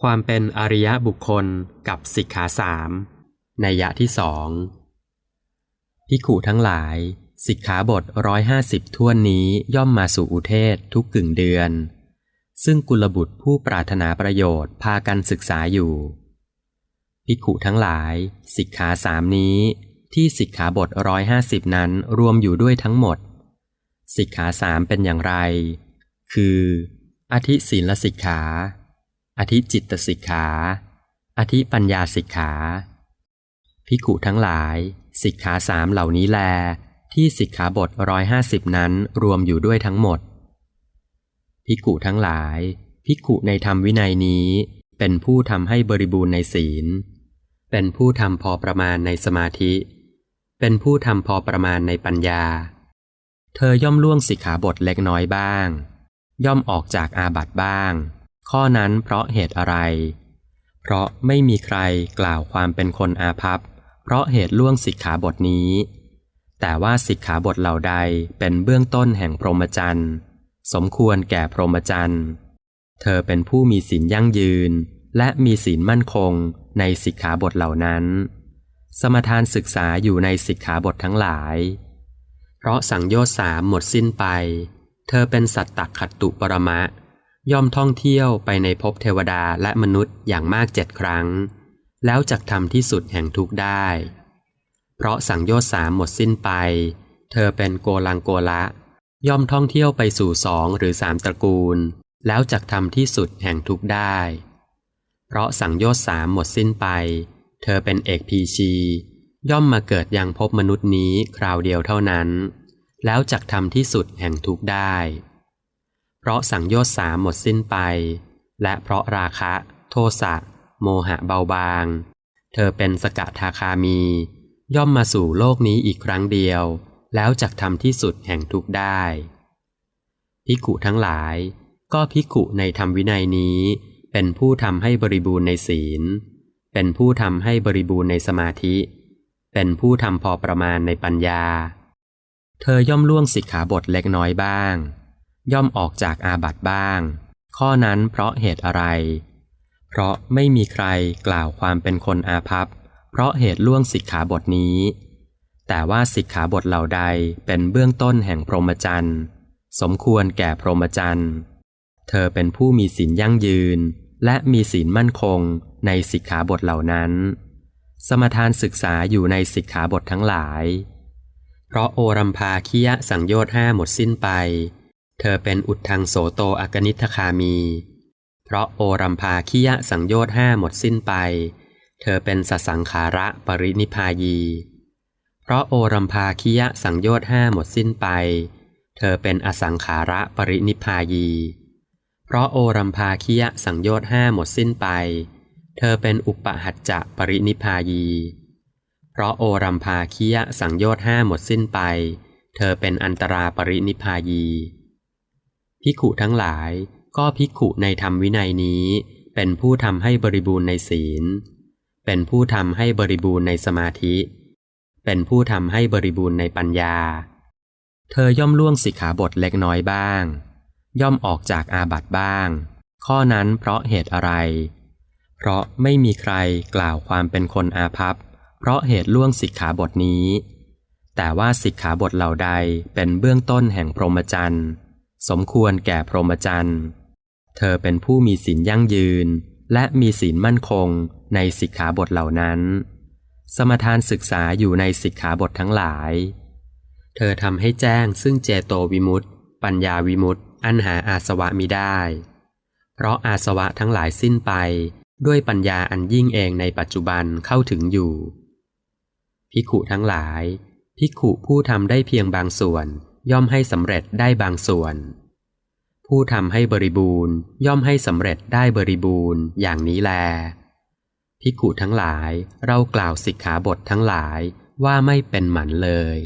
ความเป็นอริยบุคคลกับสิกขาสามในยยะที่สองพิขุทั้งหลาย สิกขาบทร้อยห้าสิบท่วนนี้ย่อมมาสู่อุเทศทุกกึ่งเดือน ซึ่งกุลบุตรผู้ปรารถนาประโยชน์พากันศึกษาอยู่พิขุทั้งหลาย สิกขาสามนี้ ที่สิกขาบทร้อยห้าสิบนั้นรวมอยู่ด้วยทั้งหมด สิกขาสามเป็นอย่างไร คือ อธิศีลสิกขา อธิจิตตสิกขา อธิปัญญาสิกขา พิกุทั้งหลาย สิกขาสามเหล่านี้แล ที่สิกขาบทร้อยห้าสิบนั้นรวมอยู่ด้วยทั้งหมด พิกุทั้งหลาย พิกุในธรรมวินัยนี้ เป็นผู้ทำให้บริบูรณ์ในศีล เป็นผู้ทำพอประมาณในสมาธิ เป็นผู้ทำพอประมาณในปัญญา เธอย่อมล่วงสิกขาบทเล็กน้อยบ้าง ย่อมออกจากอาบัตบ้าง ข้อนั้นเพราะเหตุอะไร เพราะไม่มีใครกล่าวความเป็นคนอาภัพ เพราะเหตุล่วงสิกขาบทนี้ แต่ว่าสิกขาบทเหล่าใดเป็นเบื้องต้นแห่งพรหมจรรย์ สมควรแก่พรหมจรรย์ เธอเป็นผู้มีศีลยั่งยืน และมีศีลมั่นคงในสิกขาบทเหล่านั้น สมทานศึกษาอยู่ในสิกขาบททั้งหลาย เพราะสังโยชน์สามหมดสิ้นไป เธอเป็นสัตตขัตตุปรมะ ย่อมท่องเที่ยวไปในภพเทวดาและมนุษย์อย่างมากเจ็ดครั้ง แล้วจักทำที่สุดแห่งทุกได้ เพราะสังโยชน์สามหมดสิ้นไป เธอเป็นโกลังโกละ ย่อมท่องเที่ยวไปสู่สองหรือสามตระกูล แล้วจักทำที่สุดแห่งทุกได้ เพราะสังโยชน์สามหมดสิ้นไป เธอเป็นเอกพีชี ย่อมมาเกิดยังพบมนุษย์นี้คราวเดียวเท่านั้น แล้วจักทำที่สุดแห่งทุกได้ เพราะสังโยชน์สามหมดสิ้นไป และเพราะราคะ โทสะโมหะเบาบาง เธอเป็นสกทาคามี ย่อมมาสู่โลกนี้อีกครั้งเดียว แล้วจักทำที่สุดแห่งทุกได้พิกุทั้งหลาย ก็พิกุในธรรมวินัยนี้ เป็นผู้ทำให้บริบูรณ์ในศีล เป็นผู้ทำให้บริบูรณ์ในสมาธิ เป็นผู้ทำพอประมาณในปัญญา เธอย่อมล่วงสิกขาบทเล็กน้อยบ้าง ย่อมออกจากอาบัติบ้าง ข้อนั้นเพราะเหตุอะไร เพราะไม่มีใครกล่าวความเป็นคนอาภัพ เพราะเหตุล่วงสิกขาบทนี้ แต่ว่าสิกขาบทเหล่าใดเป็นเบื้องต้นแห่งพรหมจรรย์ สมควรแก่พรหมจรรย์ เธอเป็นผู้มีศีลยั่งยืน และมีศีลมั่นคงในสิกขาบทเหล่านั้น สมทานศึกษาอยู่ในสิกขาบททั้งหลาย เพราะโอรัมพาคิยะสังโยชน์ห้าหมดสิ้นไป เธอเป็นอุดทังโสโตอกนิทคามี เพราะโอรัมพาคิยะสังโยชน์ห้าหมดสิ้นไป เธอเป็นสสังขาระปรินิพายี เพราะโอรัมพาคิยะสังโยชน์ห้าหมดสิ้นไป เธอเป็นอสังขาระปรินิพายี เพราะโอรัมพาคิยะสังโยชน์ห้าหมดสิ้นไป เธอเป็นอุปหัจจะปรินิพายี เพราะโอรัมพาคิยะสังโยชน์ห้าหมดสิ้นไป เธอเป็นอันตราปรินิพายี พิขุทั้งหลายก็พิขุในธรรมวินัยนี้ เป็นผู้ทำให้บริบูรณ์ในศีล เป็นผู้ทำให้บริบูรณ์ในสมาธิ เป็นผู้ทำให้บริบูรณ์ในปัญญา เธอย่อมล่วงสิกขาบทเล็กน้อยบ้าง ย่อมออกจากอาบัติบ้าง ข้อนั้นเพราะเหตุอะไร เพราะไม่มีใครกล่าวความเป็นคนอาภัพ เพราะเหตุล่วงสิกขาบทนี้ แต่ว่าสิกขาบทเหล่าใดเป็นเบื้องต้นแห่งพรหมจรรย์ สมควรแก่พรหมจรรย์ เธอเป็นผู้มีศีลยั่งยืน และมีศีลมั่นคงในสิกขาบทเหล่านั้น สมทานศึกษาอยู่ในสิกขาบททั้งหลาย เธอทำให้แจ้งซึ่งเจโตวิมุตติปัญญาวิมุตติอันหาอาสวะมิได้ เพราะอาสวะทั้งหลายสิ้นไปด้วยปัญญาอันยิ่งเองในปัจจุบันเข้าถึงอยู่ พิขุทั้งหลาย พิขุผู้ทำได้เพียงบางส่วนย่อมให้สำเร็จได้บางส่วน ผู้ทำให้บริบูรณ์ ย่อมให้สำเร็จได้บริบูรณ์อย่างนี้แลพิกุทั้งหลายเรากล่าวสิกขาบททั้งหลายว่าไม่เป็นหมันเลย